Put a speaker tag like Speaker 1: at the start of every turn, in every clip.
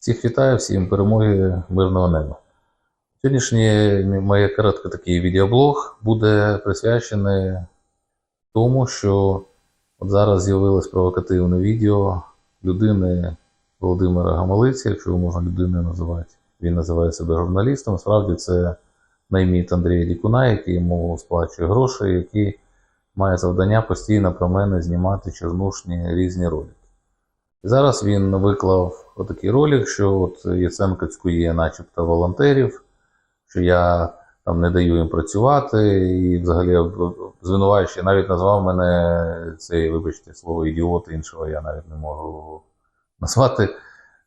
Speaker 1: Всіх вітаю, всім перемоги, мирного неба. Сьогоднішній моє коротке такий відеоблог буде присвячений тому, що от зараз з'явилось провокативне відео людини Володимира Гамалиці, якщо можна людиною називати. Він називає себе журналістом. Справді це найміт Андрія Дікуна, який йому сплачує гроші, який має завдання постійно про мене знімати чорнушні різні ролики. Зараз він виклав отакий ролик, що от Яценко цькує начебто волонтерів, що я там не даю їм працювати, і взагалі звинувачує, навіть назвав мене цей, вибачте, слово ідіот, іншого я навіть не можу назвати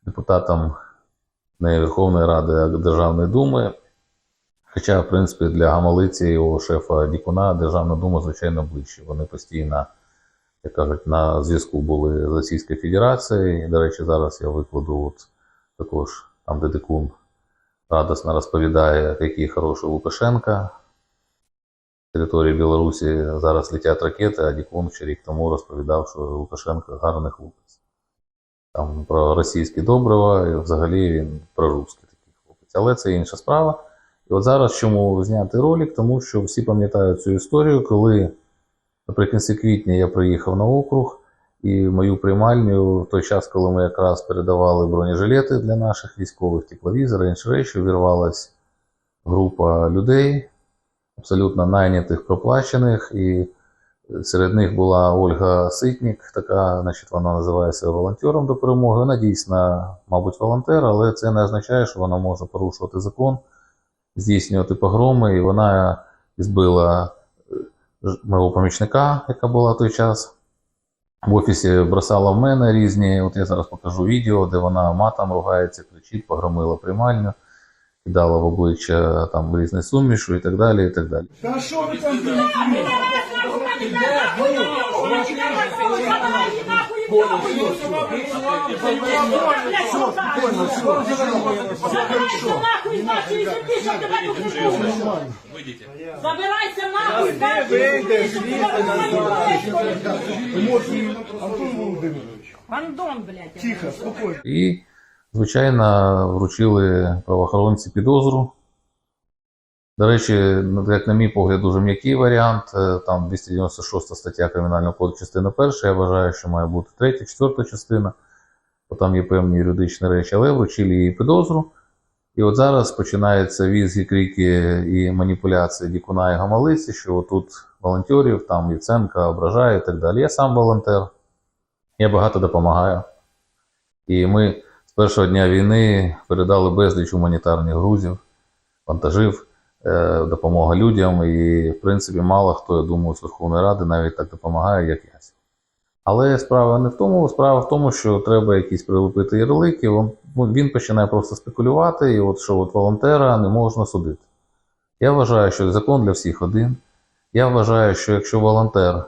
Speaker 1: депутатом не Верховної Ради, а Державної Думи. Хоча, в принципі, для Гамалиці його шефа Дікуна Державна Дума, звичайно, ближче. Вони постійно, як кажуть, на зв'язку були з Російською Федерацією. До речі, зараз я викладу от також там, де Дикун радосно розповідає, який хороший Лукашенка. На території Білорусі зараз летять ракети, а Дікун ще рік тому розповідав, що Лукашенко гарний хлопець. Там про російське добрива, і взагалі він прорусський такий хлопець. Але це інша справа. І от зараз чому зняти ролик? Тому що всі пам'ятають цю історію, коли наприкінці квітня я приїхав на округ, і мою приймальню в той час, коли ми якраз передавали бронежилети для наших військових, тепловізори, інші речі, увірвалась група людей, абсолютно найнятих, проплачених, і серед них була Ольга Ситнік, така, значить, вона називає себе волонтером до перемоги. Вона дійсно, мабуть, волонтер, але це не означає, що вона може порушувати закон, здійснювати погроми, і вона збила мого помічника, яка була в той час. В офісі бросала в мене різні. От я зараз покажу відео, де вона матом ругається, кричить, погромила приймальню, кидала в обличчя там різні сумішу і так далі. і так далі.
Speaker 2: Та що ви там
Speaker 3: Забирайся нахуй,
Speaker 2: вийдеш, звідти назад. Емоції, Антон Володимирович,
Speaker 3: Гандон, блядь.
Speaker 2: тихо, спокійно.
Speaker 1: І, звичайно, вручили правоохоронці підозру. До речі, ну, як на мій погляд, дуже м'який варіант. Е, Там 296 стаття Кримінального кодексу, частина перша. Я вважаю, що має бути третя, четверта частина, бо там є певні юридичні речі, але вручили їй підозру. І от зараз починаються візги, крики і маніпуляції Дікуна і Гамалиці, що тут волонтерів, там Яценка ображає і так далі. Я сам волонтер, я багато допомагаю. І ми з першого дня війни передали безліч гуманітарних грузів, вантажів, допомога людям. І, в принципі, мало хто, я думаю, з Верховної Ради навіть так допомагає, як я. Але справа не в тому, справа в тому, що треба якісь прилепити ярлики. Він, він починає просто спекулювати, і от що от волонтера не можна судити. Я вважаю, що закон для всіх один. Я вважаю, що якщо волонтер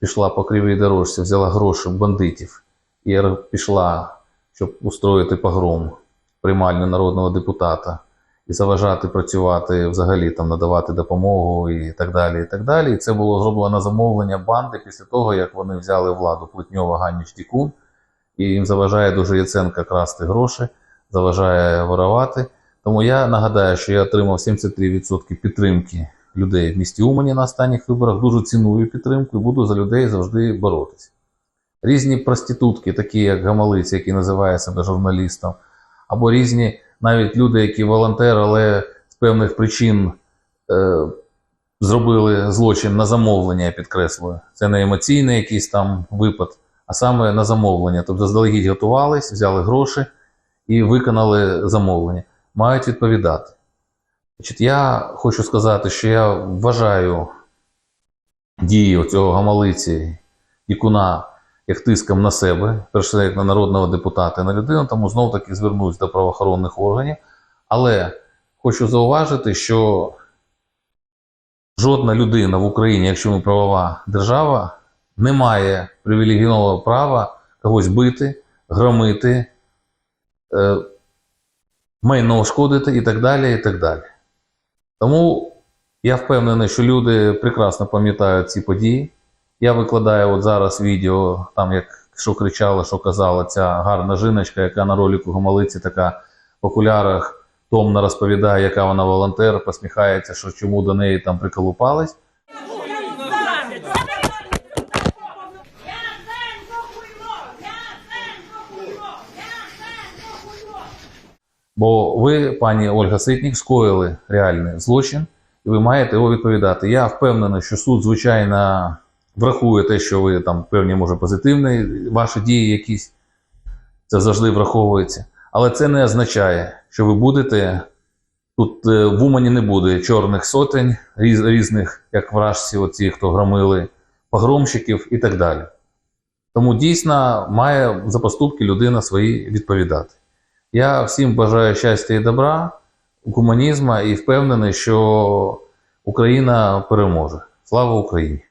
Speaker 1: пішла по кривій дорожці, взяла гроші бандитів і пішла, щоб устроїти погром приймальню народного депутата і заважати працювати, взагалі там надавати допомогу і так далі. І так далі. І це було зроблено на замовлення банди після того, як вони взяли владу Плетньова Ганніч Дікун, і їм заважає дуже Яценка красти гроші, заважає воровати. Тому я нагадаю, що я отримав 73% підтримки людей в місті Умані на останніх виборах. Дуже ціную підтримку і буду за людей завжди боротися. Різні проститутки, такі як Гамалиць, який називає себе журналістом, або різні навіть люди, які волонтери, але з певних причин е, зробили злочин на замовлення, я підкреслюю. Це не емоційний якийсь там випад, а саме на замовлення. Тобто заздалегідь готувались, взяли гроші і виконали замовлення. Мають відповідати. Значить, я хочу сказати, що я вважаю дії цього гамалиці Ікуна як тиском на себе, перше як на народного депутата на людину, тому знов таки звернусь до правоохоронних органів. Але хочу зауважити, що жодна людина в Україні, якщо ми правова держава, не має привілегійного права когось бити, громити, е, майно шкодити і так далі. і так далі. Тому я впевнений, що люди прекрасно пам'ятають ці події. Я викладаю от зараз відео, там як що кричала, що казала ця гарна жіночка, яка на ролику гомолиці така в окулярах томно розповідає, яка вона волонтер, посміхається, що чому до неї там приколупались. Бо ви, пані Ольга Ситнік, скоїли реальний злочин, і ви маєте його відповідати. Я впевнений, що суд, звичайно, врахує те, що ви там певні, може, позитивні ваші дії якісь. Це завжди враховується. Але це не означає, що ви будете. Тут е, в Умані не буде чорних сотень різ, різних, як вражці, оці, хто громили, погромщиків і так далі. Тому дійсно має за поступки людина свої відповідати. Я всім бажаю щастя і добра, гуманізму і впевнений, що Україна переможе. Слава Україні!